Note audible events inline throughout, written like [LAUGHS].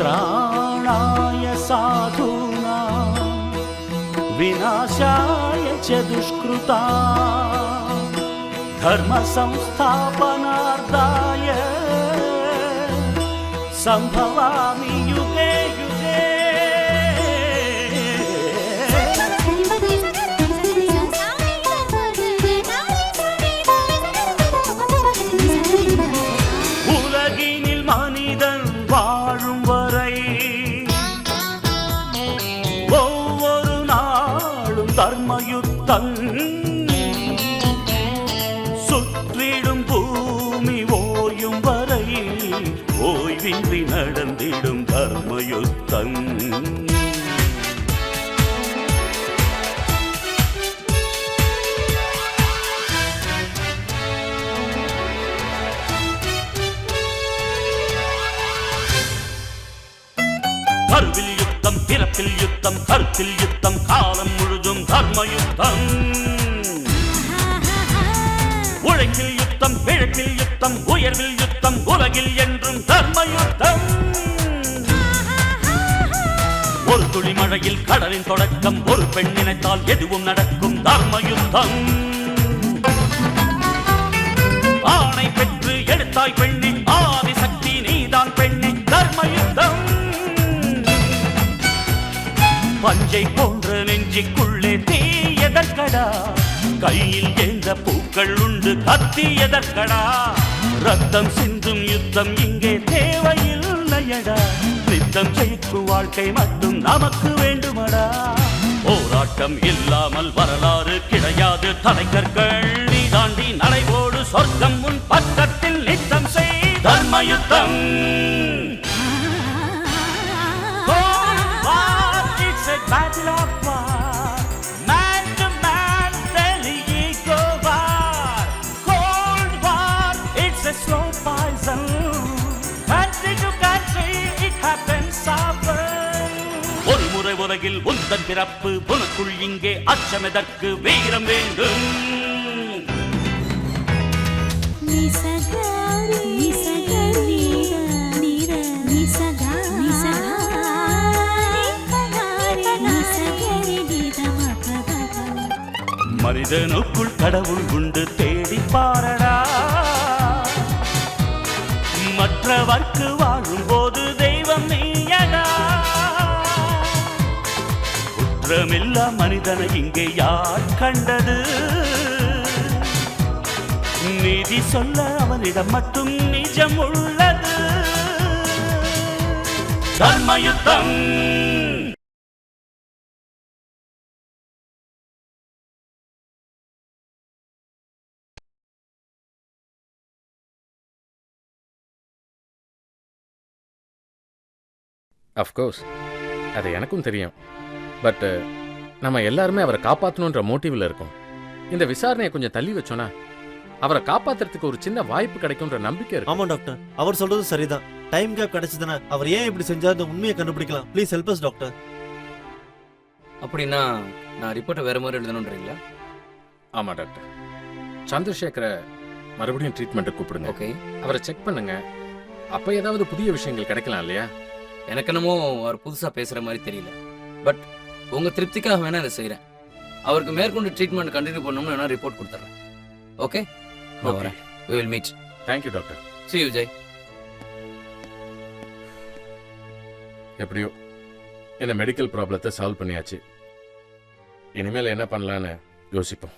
परित्राणाय साधूना विनाशाय च दुष्कृता धर्मसंस्थापनार्थाय सम्भवामि கருவில் யுத்தம் பிறப்பில் யுத்தம் கருத்தில் யுத்தம் காலம் முழுதும் தர்ம யுத்தம். உழைப்பில் யுத்தம் பிழைப்பில் யுத்தம் உயர்வில் யுத்தம் உலகில் என்றும் தர்ம யுத்தம். ஒரு துளி மழையில் கடலின் தொடக்கம் ஒரு பெண் நினைத்தால் எதுவும் நடக்கும் தர்ம யுத்தம். ஆணை பெற்று எடுத்தாய் பெண்ணே பஞ்சை போன்ற நெஞ்சிக்குள்ளே தீ எதற்கடா கையில் ஏந்த பூக்கள் உண்டு கத்தி எதற்கடா ரத்தம் சிந்தும் யுத்தம் இங்கே தேவையில்லையடா. நித்தம் ஜெயிக்கும் வாழ்க்கை மட்டும் நமக்கு வேண்டுமடா. போராட்டம் இல்லாமல் வரலாறு கிடையாது தலைக்கற்கள் நீ தாண்டி நடைபோடு சொர்க்கம் உன் பக்கத்தில் நித்தம் செய் தர்ம ஒரு முறை உலகில் உந்தன் பிறப்பு உனக்குள் இங்கே அச்சமெதற்கு வீரம் வேண்டும். மனிதனுக்குள் கடவுள் உண்டு தேடி பாரடா. மற்றவர்க்கு வாழும்போது தெய்வம் நீயடா. குற்றமில்லா மனிதனை இங்கே யார் கண்டது? நீதி சொல்ல அவனிடம் மட்டும் நிஜம் உள்ளது. தர்மயுத்தம். அஃப்கோர்ஸ் அது எனக்கும் தெரியும். பட் நம்ம எல்லாருமே அவரை காப்பாற்றணுன்ற மோட்டிவில் இருக்கோம். இந்த விசாரணையை கொஞ்சம் தள்ளி வச்சோன்னா அவரை காப்பாத்துறதுக்கு ஒரு சின்ன வாய்ப்பு கிடைக்கும்ன்ற நம்பிக்கை இருக்கு. ஆமா டாக்டர் அவர் சொல்றது சரிதான். டைம் கேப் கிடைச்சதுன்னா அவர் ஏன் இப்படி செஞ்சாருன்னு உண்மையை கண்டுபிடிக்கலாம். ப்ளீஸ் ஹெல்ப் அஸ் டாக்டர் அப்படின்னா நான் ரிப்போர்ட்டை வேற மாதிரி எழுதணுன்றீங்களா ஆமாம் டாக்டர் சந்திரசேகரை மறுபடியும் ட்ரீட்மெண்ட்டுக்கு கூப்பிடுங்க. ஓகே அவரை செக் பண்ணுங்க. அப்போ ஏதாவது புதிய விஷயங்கள் கிடைக்கலாம் இல்லையா? எனக்கு என்னமோ அவர் புதுசா பேசுற மாதிரி தெரியல. பட் உங்க திருப்திக்காக வேணா இதை செய்றேன். அவருக்கு மேற்கொண்டு ட்ரீட்மெண்ட் கண்டினியூ பண்ணணும்னு ரிப்போர்ட் கொடுத்துறேன். ஓகே நான் வரேன். Will meet. Thank you doctor you Vijay எப்படியோ இந்த மெடிக்கல் ப்ராப்ளத்தை சால்வ் பண்ணியாச்சு. இனிமேல் என்ன பண்ணலான்னு யோசிப்போம்.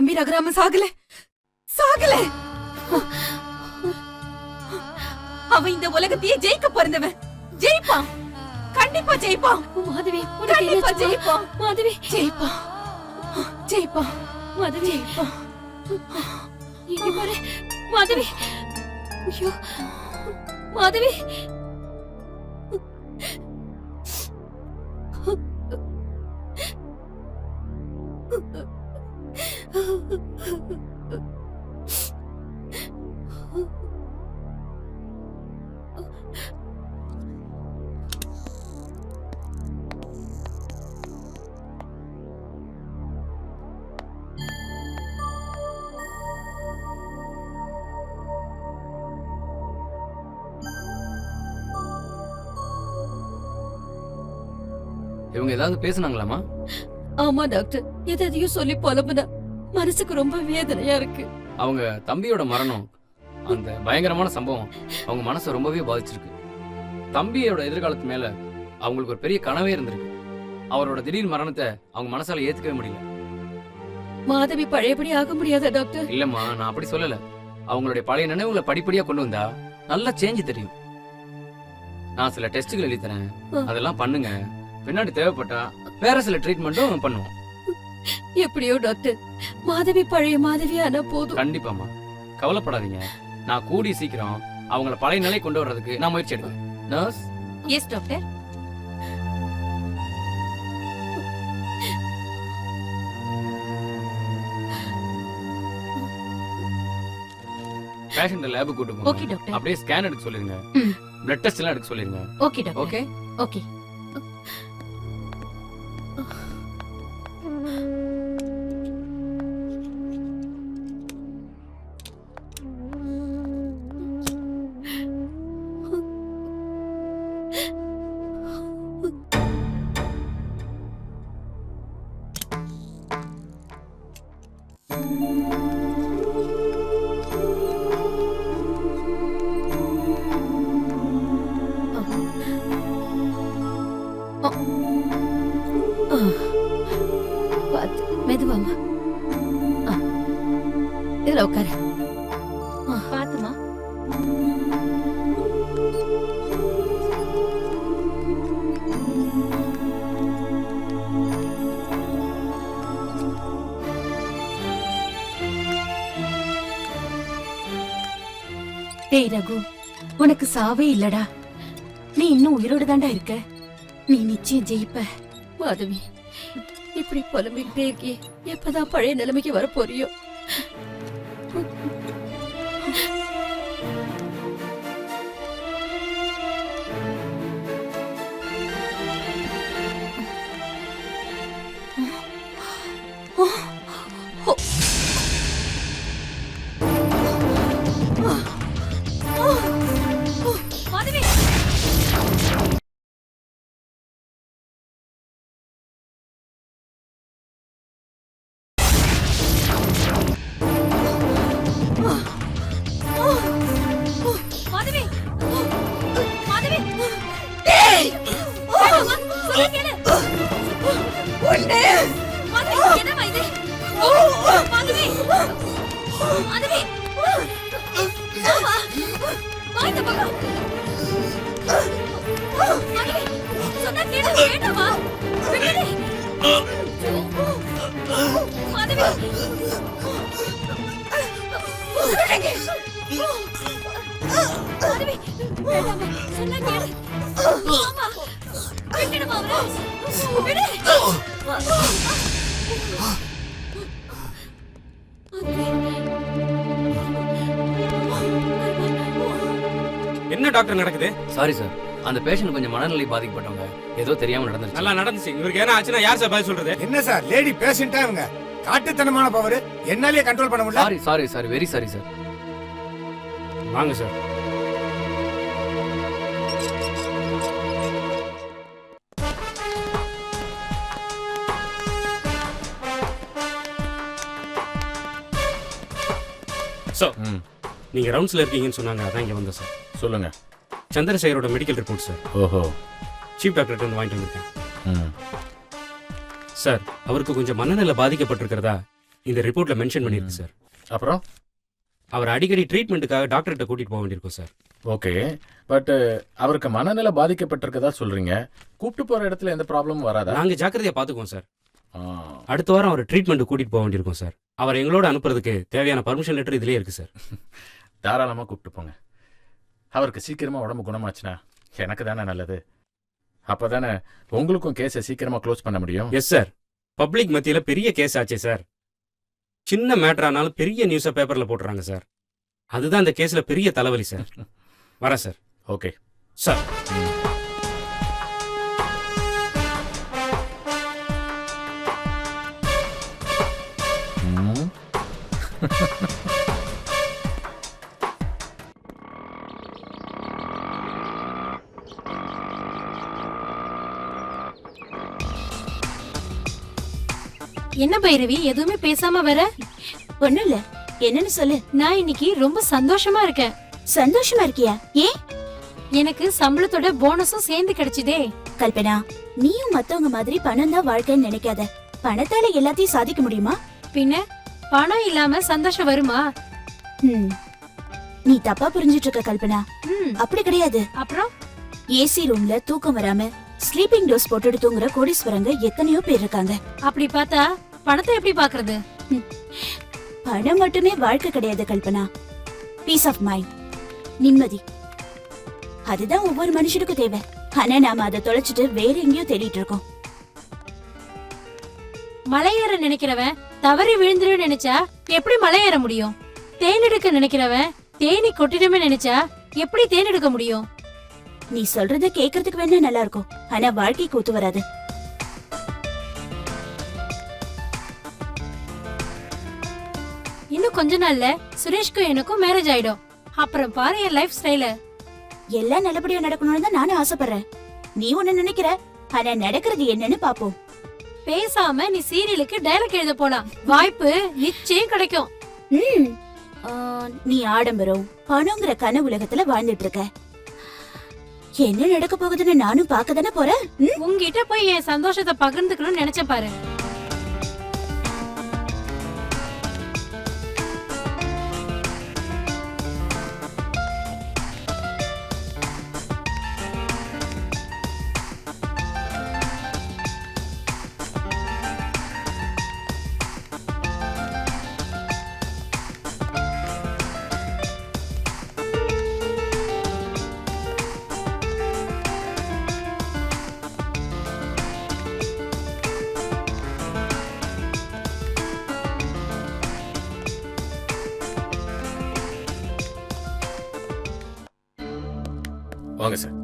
என் தம்பி ரகுராமன் சாகல. சாகல. அவன் இந்த உலகத்தையே ஜெயிக்க பிறந்தவன். ஜெயிப்பான். கண்டிப்பா ஜெயிப்பான். மாதவி கண்டிப்பா ஜெயிப்பான். மாதவி. ஜெயிப்பான். ஜெயிப்பான். மாதவி. ஜெயிப்பான். இங்க பாரு மாதவி. ஐயோ. மாதவி. இவங்க ஏதாவது பேசுனாங்களாமா ஆமா டாக்டர். எதை எதையும் சொல்லி புலம்புனா மனசுக்கு ரொம்ப வேதனையா இருக்கு. அவங்க தம்பியோட மரணம் அந்த பயங்கரமான சம்பவம் அவங்க மனசை ரொம்பவே பாதிச்சிருக்கு. தம்பியோட எதிர்காலத்து மேல அவங்களுக்கு ஒரு பெரிய கனவே இருந்திருக்கு. அவரோட திடீர் மரணத்தை அவங்க மனசால ஏத்துக்கவே முடியல. மாதவி பழையபடி ஆக முடியாதா டாக்டர்? இல்லம்மா நான் அப்படி சொல்லல. அவங்களுடைய பழைய நினைவுகளை படிப்படியா கொண்டு வந்தா நல்லா சேஞ்ச் தெரியும். நான் சில டெஸ்ட்டுகள் எழுதி தரேன். அதெல்லாம் பண்ணுங்க. பின்னாடி தேவைப்பட்டா வேற சில ட்ரீட்மெண்ட்டும் பண்ணுவோம். எப்படியோ டாக்டர் மாதவி பழைய மாதவி ஆனா போதும். கண்டிப்பாம்மா. கவலைப்படாதீங்க. நான் கூடி சீக்கிரம் அவங்கள பழைய நிலை கொண்டு வர்றதுக்கு நான் முயற்சி எடுக்கிறேன் நர்ஸ் எஸ் டாக்டர். பேஷண்ட் லேபுக்கு கூட்டு போங்க. Okay doctor. அப்படியே ஸ்கேன் எடுக்க சொல்லிருங்க. பிளட் டெஸ்ட் எல்லாம் எடுக்க சொல்லிருங்க. Okay doctor. Okay okay Raghu உனக்கு சாவே இல்லடா. நீ இன்னும் உயிரோடு தாண்டா இருக்க. நீ நிச்சயம் ஜெயிப்ப. மாதவி இப்படி புலம்பிக்கிட்டே இருக்கியே எப்பதான் பழைய நிலைமைக்கு வர போறியோ என்ன டாக்டர் நடக்குது? சாரி சார் அந்த பேஷண்ட் கொஞ்சம் மனநிலை பாதிக்கப்பட்டவங்க. ஏதோ தெரியாம நடந்துருச்சு. நல்லா நடந்துச்சு. இவருக்கு என்ன ஆச்சுன்னா யார் சார் பதில் சொல்றது? என்ன சார் லேடி பேஷண்டா இவங்க? காட்டுத்தனமான பவர் என்னாலே கண்ட்ரோல் பண்ண முடியல. Sorry sorry sorry very sorry sir வாங்க சார் சார் நீங்க ரவுண்ட்ஸ்ல இருக்கீங்கன்னு சொன்னாங்க. அதான் இங்க வந்தேன் சார் சொல்லுங்க. சந்திரசேகரோட மெடிக்கல் ரிப்போர்ட் சார் ஓஹோ. சீஃப் டாக்டர்கிட்ட வந்து வாங்கிட்டு வந்திருக்கேன். சார் அவருக்கு கொஞ்சம் மனநிலை பாதிக்கப்பட்டிருக்கிறதா இந்த ரிப்போர்ட்ல மென்ஷன் பண்ணியிருக்கு சார் அப்புறம்? அவர் அடிக்கடி ட்ரீட்மெண்ட்டுக்காக டாக்டர்கிட்ட கூட்டிட்டு போக வேண்டியிருக்கும் சார் ஓகே. பட் அவருக்கு மனநிலை பாதிக்கப்பட்டிருக்கதா சொல்றீங்க? கூப்பிட்டு போற இடத்துல எந்த ப்ராப்ளமும் வராதா? நாங்க ஜாக்கிரதையா பாத்துக்குவோம் சார் அடுத்த வாரம் அவர் ட்ரீட்மெண்ட் கூட்டிட்டு போக வேண்டியிருக்கும் சார் அவர் எங்களோட அனுப்புறதுக்கு தேவையான பர்மிஷன் லெட்டர் இதுலயே இருக்கு சார் [LAUGHS] தாராளமா கூப்பிட்டு போங்க. அவருக்கு சீக்கிரமா உடம்பு குணமாச்சுன்னா எனக்கு தானே நல்லது. அப்பதானே உங்களுக்கும் கேஸை சீக்கிரமா க்ளோஸ் பண்ண முடியும்? எஸ் சார் பப்ளிக் மத்தியில பெரிய கேஸ் ஆச்சே சார் சின்ன மேட்டர் ஆனாலும் பெரிய நியூஸை பேப்பர்ல போட்டுறாங்க சார் அதுதான் இந்த கேஸ்ல பெரிய தலைவலி சார் [LAUGHS] வரேன் சார் ஓகே சார் ம். [LAUGHS] என்ன பைரவி எதுவுமே பேசாம வர? ஒண்ணும் இல்ல என்னன்னு சொல்லு. நான் இன்னைக்கு ரொம்ப சந்தோஷமா இருக்கேன். சந்தோஷமா இருக்கியா? ஏன் எனக்கு சம்பளத்தோட போனஸும் சேர்ந்து கிடைச்சுதே. கல்பனா நீயும் மத்தவங்க மாதிரி பணம் தான் வாழ்க்கைன்னு நினைக்காத. பணத்தால எல்லாத்தையும் சாதிக்க முடியுமா? பின்ன பணம் இல்லாம சந்தோஷம் வருமா? ம். நீ தப்பா புரிஞ்சிட்டு இருக்க கல்பனா. ம். அப்படி கிடையாது. அப்புறம்? ஏசி ரூம்ல தூக்கம் வராம ஸ்லீப்பிங் டோஸ் போட்டுட்டு தூங்குற கோடீஸ்வரங்க எத்தனையோ பேர் இருக்காங்க. அப்படி பார்த்தா பணத்தை எப்படி பாக்குறது பணம் மட்டுமே வாழ்க்கை கிடையாது கல்பனா. பீஸ் ஆஃப் மைண்ட் நிம்மதி. அதுதான் ஒவ்வொரு மனுஷனுக்கும் தேவை. ஆனா நாம அதை தொலைச்சிட்டு வேற எங்கேயோ தேடிட்டு இருக்கோம். மலையேற நினைக்கிறவன் தவறி விழுந்துரும் நினைச்சா எப்படி மலையேற முடியும்? தேன் எடுக்க நினைக்கிறவன் தேனி கொட்டிடுமே நினைச்சா எப்படி தேன் எடுக்க முடியும்? நீ சொல்றத கேக்குறதுக்கு வேணா நல்லா இருக்கும். ஆனா வாழ்க்கைக்கு ஒத்து வராது. கொஞ்ச நாள்ல சுரேஷ்க்கும் எனக்கும் மேரேஜ் ஆயிடும். அப்புறம் பாரு என் லைஃப் ஸ்டைல எல்லாம் நல்லபடியா நடக்கணும்னு தான் நானும் ஆசைப்படுறேன். நீ ஒண்ணு நினைக்கிற? ஆனா நடக்கிறது என்னன்னு பாப்போம். பேசாம நீ சீரியலுக்கு டைலாக் எழுத போலாம். வாய்ப்பு நிச்சயம் கிடைக்கும். ம். நீ ஆடம்பரம் பணங்கிற கனவு உலகத்துல வாழ்ந்துட்டு இருக்க. என்ன நடக்க போகுதுன்னு நானும் பார்க்க தானே போறேன்? உங்ககிட்ட போய் என் சந்தோஷத்தை பகிர்ந்துக்கணும்னு நினைச்ச பாரு. வாங்க சார்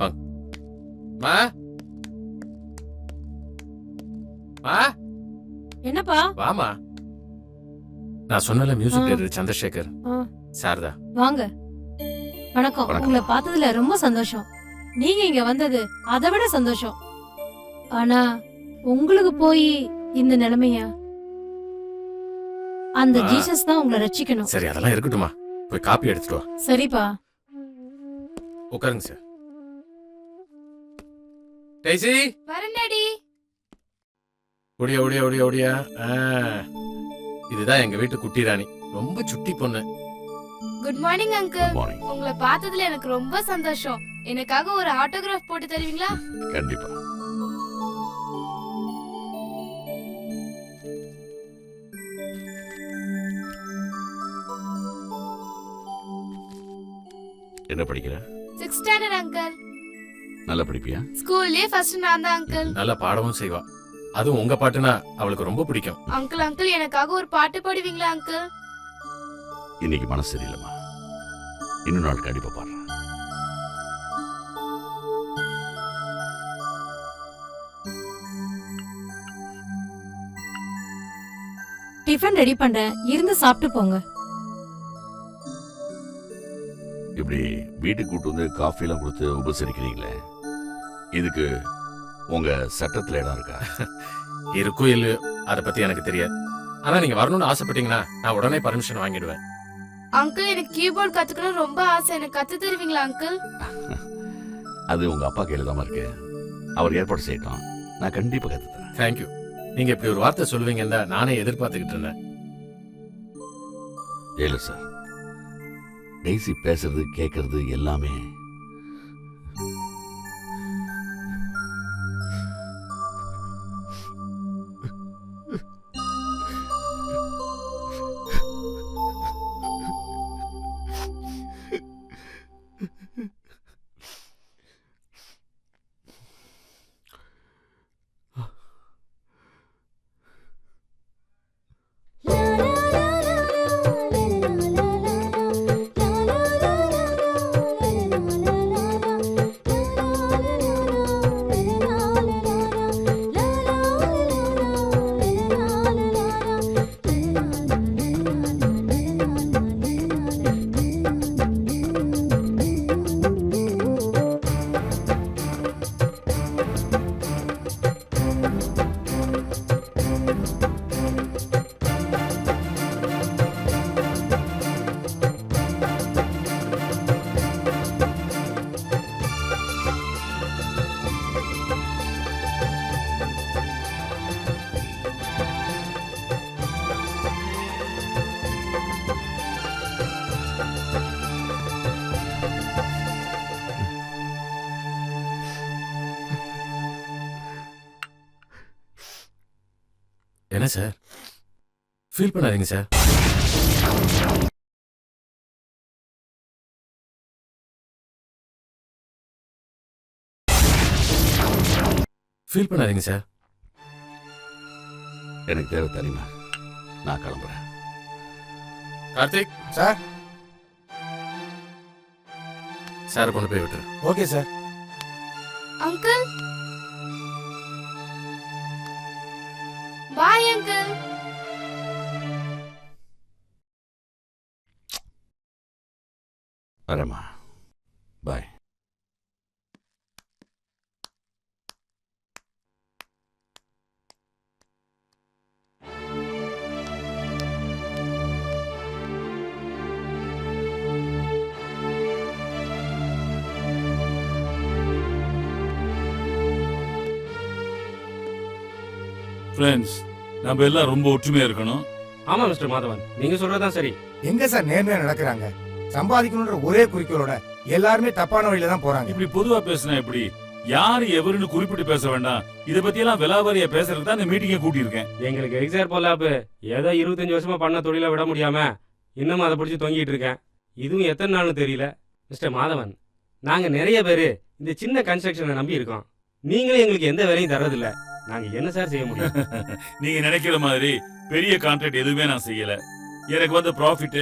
வாங்க. மா? மா? என்னப்பா? வாமா. நான் சொன்னல மியூசிக். டைரக்டர் சந்திரசேகர். சாரதா. வாங்க. வணக்கம். உங்களை பார்த்ததுல ரொம்ப சந்தோஷம். நீங்க இங்க வந்தது அதை விட சந்தோஷம். ஆனா உங்களுக்கு போய் இந்த நிலைமையா அந்த. ஜீசஸ் தான் உங்களை ரட்சிக்கணும். சரி அதெல்லாம் இருக்கட்டுமா போய் காப்பி எடுத்துட்டு வா. சரிப்பா. உட்காருங்க சார். டேசி வரண்டாடி ஒடியா ஒடியா ஒடியா ஒடியா. ஆ, இதுதான் எங்க வீட்டு குட்டி ராணி. ரொம்ப சுட்டி பொண்ணு. குட் மார்னிங் அங்கிள் உங்களை பார்த்ததுல எனக்கு ரொம்ப சந்தோஷம். எனக்காக ஒரு ஆட்டோகிராஃப் போட்டு தருவீங்களா? கண்டிப்பா. என்ன படிக்கிற? சிக்ஸ் ஸ்டாண்டர்ட் அங்கிள் நல்லா படிப்பியா? ஸ்கூல்லயே ஃபர்ஸ்ட் நான் தான் அங்கிள் நல்ல பாடவும் செய்வா. அதுவும் உங்க பாட்டுனா அவளுக்கு ரொம்ப பிடிக்கும். அங்கிள் அங்கிள் எனக்காக ஒரு பாட்டு பாடுவீங்களா அங்கிள் இன்னைக்கு மனசு சரியில்லைம்மா. இன்னும் நாள் கண்டிப்பா பாடுறேன். டிஃபன் ரெடி பண்றேன். இருந்து சாப்பிட்டு போங்க. இப்படி வீட்டுக்கு கூட்டு வந்து காஃபி எல்லாம் கொடுத்து உபசரிக்கிறீங்களே? இதுக்கு உங்க சட்டத்துல இடம் இருக்கா? [LAUGHS] இருக்கோ இல்லையோ அதை பத்தி எனக்கு தெரியாது. ஆனா நீங்க வரணும்னு ஆசைப்பட்டீங்கன்னா நான் உடனே பர்மிஷன் வாங்கிடுவேன். அங்கிள் எனக்கு கீபோர்ட் கத்துக்கணும் ரொம்ப ஆசை. எனக்கு கத்து தருவீங்களா அங்கிள் [LAUGHS] அது உங்க அப்பா கையில தான் இருக்கு. அவர் ஏற்பாடு செய்யட்டும். நான் கண்டிப்பா கத்து தரேன் தேங்க்யூ நீங்க இப்படி ஒரு வார்த்தை சொல்லுவீங்கன்னு நானே எதிர்பார்த்துக்கிட்டு இருந்தேன். ஜெயலலிதா சார் டெய்ஸி பேசுறது கேட்கறது எல்லாமே ஃபீல் பண்ணாதீங்க சார் ஃபீல் பண்ணாதீங்க சார் எனக்கு தேவை தனிமா. நான் கிளம்புறேன். கார்த்திக். சார். சாரை கொண்டு போய் விட்டுரு. Okay sir. Uncle. Bye uncle வரேம்மா பாய் ஃப்ரெண்ட்ஸ் நம்ம எல்லாம் ரொம்ப ஒற்றுமையா இருக்கணும். ஆமா மிஸ்டர் மாதவன். நீங்க சொல்றதுதான் சரி. எங்க சார் நேர்மையா நடக்கிறாங்க? சம்பாதிக்கணும்ன்ற ஒரே குறிக்கோளோட எல்லாருமே தப்பான வழியில தான் போறாங்க. இப்படி பொதுவா பேசினா எப்படி? யாரு எவருன்னு குறிப்பிட்டு பேச வேண்டாம். இத பத்தி எல்லாம் விலாவாரியா பேசுறதுக்கு தான் இந்த மீட்டிங்கை கூட்டியிருக்கேன். எங்களுக்கு எக்ஸார் போலாப்பு ஏதோ இருபத்தஞ்சு வருஷமா பண்ண தொழிலை விட முடியாம இன்னும் அதை பிடிச்சி தொங்கிட்டு இருக்கேன். இதுவும் எத்தனை நாள்னு தெரியல. மிஸ்டர் மாதவன் நாங்க நிறைய பேரு இந்த சின்ன கன்ஸ்ட்ரக்ஷனை நம்பி இருக்கோம். நீங்களே எங்களுக்கு எந்த வேலையும் தரதில்ல நாங்க என்ன சார் செய்ய முடியும்? [LAUGHS] நீங்க நினைக்கிற மாதிரி பெரிய கான்ட்ராக்ட் எதுவுமே நான் செய்யல. எனக்கு வந்த ப்ராஃபிட்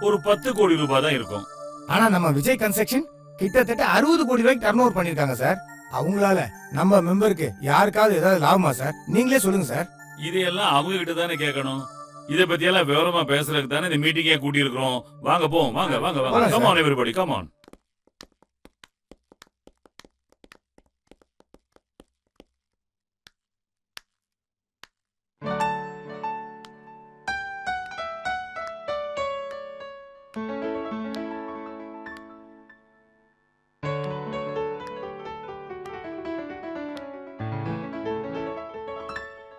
ஒரு பத்து கோடி ரூபாய் தான் இருக்கும். ஆனா நம்ம விஜய் கன்ஸ்ட்ரக்ஷன் கிட்டத்தட்ட அறுபது கோடி ரூபாய்க்கு டர்ன் பண்ணிருக்காங்க சார். அவங்களால நம்ம மெம்பருக்கு யாருக்காவது ஏதாவது லாபமா சார்? நீங்களே சொல்லுங்க சார். இதையெல்லாம் அவங்க கிட்ட தானே கேட்கணும். இத பத்தி எல்லாம் விவரமா பேசுறதுக்கு தானே இந்த மீட்டிங்கே கூட்டி இருக்கிறோம் வாங்க போவோம். வாங்க வாங்க வாங்க. Come. On everybody come on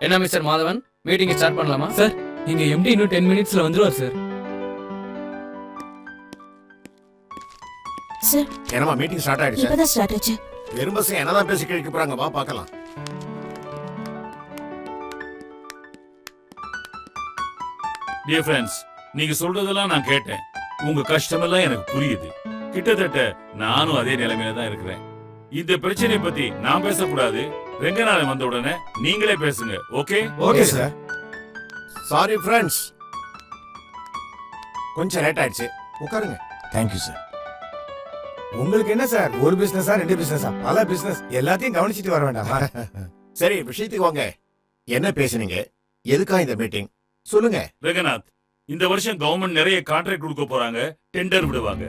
என்ன மிஸ்டர் மாதவன்? மீட்டிங் ஸ்டார்ட் பண்ணலாமா? சார் எங்க எம்டி இன்னும் டென் மினிட்ஸ்ல வந்துருவார் சார். சார். என்னமா மீட்டிங் ஸ்டார்ட் ஆயிடுச்சு? இப்பதான் ஸ்டார்ட் ஆச்சு. வெறும் பஸ் என்னதான் பேசி கிழிக்க போறாங்க? வா பார்க்கலாம். டியர் ஃப்ரெண்ட்ஸ் நீங்க சொல்றதெல்லாம் நான் கேட்டேன். உங்க கஷ்டமெல்லாம் எனக்கு புரியுது. கிட்டத்தட்ட நானும் அதே நிலைமையில தான் இருக்கிறேன். இந்த பிரச்சனை பத்தி நான் பேசக்கூடாது. ரெங்கநாதன் வந்த உடனே நீங்களே பேசுங்க okay? Okay sir. Sorry friends கொஞ்சம் லேட் ஆயிடுச்சு. உட்காருங்க. தேங்க்யூ சார் உங்களுக்கு என்ன சார்? ஒரு பிசினஸா ரெண்டு பிசினஸா பல பிசினஸ் எல்லாத்தையும் கவனிச்சிட்டு வர வேண்டாமா? [LAUGHS] சரி விஷயத்துக்கு வாங்க. என்ன பேசுனீங்க? எதுக்காக இந்த மீட்டிங் சொல்லுங்க. ரெங்கநாத் இந்த வருஷம் கவர்மெண்ட் நிறைய கான்ட்ராக்ட் கொடுக்க போறாங்க டெண்டர் விடுவாங்க.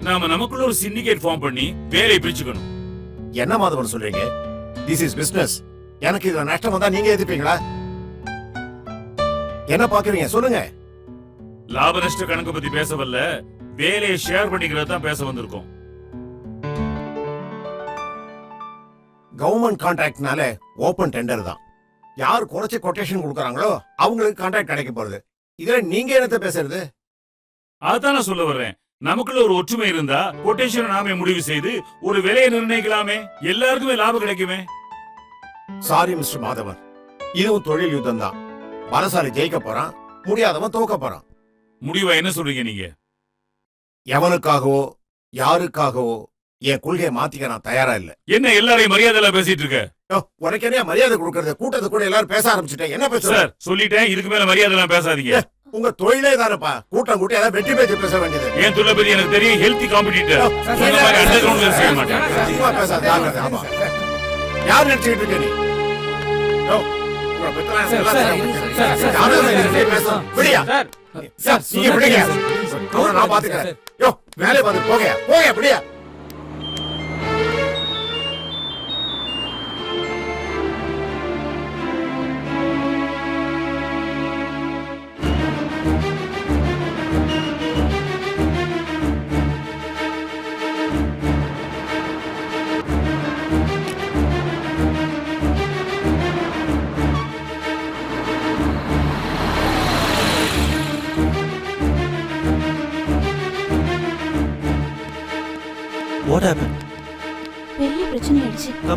நாம நமக்குள்ள ஒரு சிண்டிகேட் ஃபார்ம் பண்ணி வேலையை பிரிச்சுக்கணும். என்ன மாதவன் சொல்றீங்க? திஸ் இஸ் பிசினஸ் எனக்கு இதுல நஷ்டம் வந்தா நீங்க எதிர்ப்பீங்களா? என்ன பாக்குறீங்க சொல்லுங்க. லாப நஷ்ட கணக்கு பத்தி பேச வரல வேலையை ஷேர் பண்ணிக்கிறது தான் பேச வந்திருக்கோம். கவர்மெண்ட் கான்ட்ராக்ட்னால ஓபன் டெண்டர் தான். யார் குறைச்ச கொட்டேஷன் கொடுக்கறாங்களோ அவங்களுக்கு கான்ட்ராக்ட் கிடைக்க போறது இதுல நீங்க என்னத்த பேசுறது? அதான் நான் சொல்ல வர்றேன். நமக்குள்ள ஒரு ஒற்றுமை இருந்தா கொட்டேஷன் நாமே முடிவு செய்து ஒரு விலையை நிர்ணயிக்கலாமே? எல்லாருக்குமே லாபம் கிடைக்குமே? Sorry mister Madhavan. இதுவும் தொழில் யுத்தம் தான். பலசாலி ஜெயிக்க போறான் முடியாதவன் தோக்க போறான். முடிவா என்ன சொல்றீங்க நீங்க? எவனுக்காகவோ யாருக்காகவோ என் கொள்கையை மாத்திக்க நான் தயாரா இல்ல. என்ன எல்லாரையும் மரியாதை பேசிட்டு இருக்க? உனக்கு என்ன மரியாதை கொடுக்கறது? கூட்டத்து கூட எல்லாரும் பேச ஆரம்பிச்சுட்டேன். என்ன சார் சொல்லிட்டேன். இதுக்கு மேல மரியாதை பேசாதீங்க. உங்க தொழிலே தானப்பா. கூட்டம் கூட்டி ஏதாவது வெற்றி பேச்சு பேச வேண்டியது. ஏன் தொழிலை பத்தி எனக்கு தெரியும் ஹெல்த்தி காம்படிட்டர் இந்த மாதிரி அண்டர் கிரவுண்ட்ல செய்ய மாட்டேன். அதிகமா பேசாத ஜாக்கிரதை, ஆமா. யார் நினைச்சுக்கிட்டு இருக்க நீ? யோ, உங்களை பத்திலாம் எனக்கு நல்லா தெரியும். யாரும்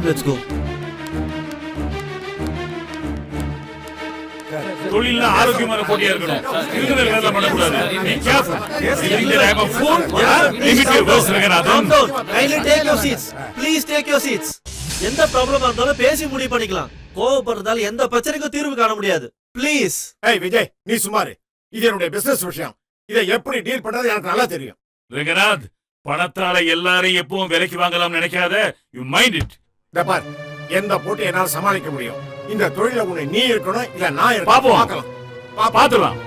லெட்ஸ் கோ. தொழில்ல ஆரோக்கியமான போட்டியா இருக்கணும். இருக்கிற வேலை பண்ணக்கூடாது. Be careful. You think that I'm a fool? Yeah? Limit your words, Ranganathan. Kindly take your seats please take your seats எந்த ப்ராப்ளமா இருந்தாலும் பேசி முடிவு பண்ணிக்கலாம். கோவப்படுறதால எந்த பிரச்சனைக்கும் தீர்வு காண முடியாது. ப்ளீஸ் ஏய் விஜய் நீ சுமாரு இது என்னுடைய பிசினஸ் விஷயம். இதை எப்படி டீல் பண்றது எனக்கு நல்லா தெரியும். ரங்கநாத் பணத்தால எல்லாரையும் எப்பவும் விலைக்கு வாங்கலாம் நினைக்காத. யூ மைண்ட் இட் பார் எந்த போட்டி என்னால சமாளிக்க முடியும். இந்த தொழில உன்னை நீ இருக்கணும் இல்ல நான் இருக்கணும். பார்க்கலாம்.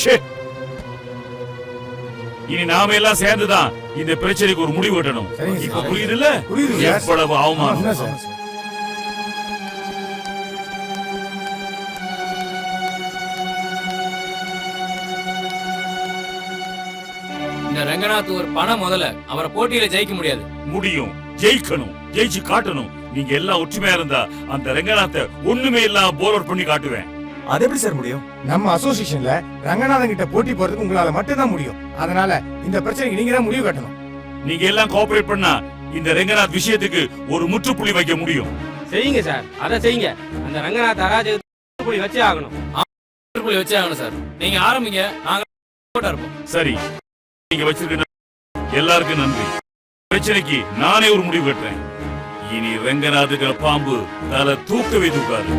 Shit. இனி நாம எல்லாம் சேர்ந்துதான் இந்த பிரச்சனைக்கு ஒரு முடிவு கட்டணும். இப்ப புரியுது சார். எவ்வளவு அவமானம். இந்த ரங்கநாத் ஒரு பணம் முதல்ல. அவரை போட்டியில ஜெயிக்க முடியாது. முடியும். ஜெயிக்கணும். ஜெயிச்சு காட்டணும். நீங்க எல்லாம் ஒற்றுமையா இருந்தா அந்த ரங்கநாத்தை ஒண்ணுமே இல்லாம போர் அவுட் பண்ணி காட்டுவேன். அது எப்படி சார் முடியும்? நம்ம அசோசியேஷன்ல ரங்கநாதன் கிட்ட போட்டி போறதுக்கு உங்களால மட்டும்தான் முடியும். அதனால இந்த பிரச்சனைக்கு நீங்க தான் முடிவு கட்டணும். நீங்க எல்லாம் கோஆபரேட் பண்ணா இந்த ரங்கநாத் விஷயத்துக்கு ஒரு முற்றுப்புள்ளி வைக்க முடியும். செய்யுங்க சார். அதை செய்யுங்க. அந்த ரங்கநாத் அராஜகத்தை வச்சே ஆகணும். புள்ளி வச்சே ஆகணும் சார். நீங்க ஆரம்பிங்க. நாங்க சரி. நீங்க வச்சிருக்க எல்லாருக்கும் நன்றி. பிரச்சனைக்கு நானே ஒரு முடிவு கட்டுறேன். இனி ரங்கநாதுகள் பாம்பு தலை தூக்கவே தூக்காது.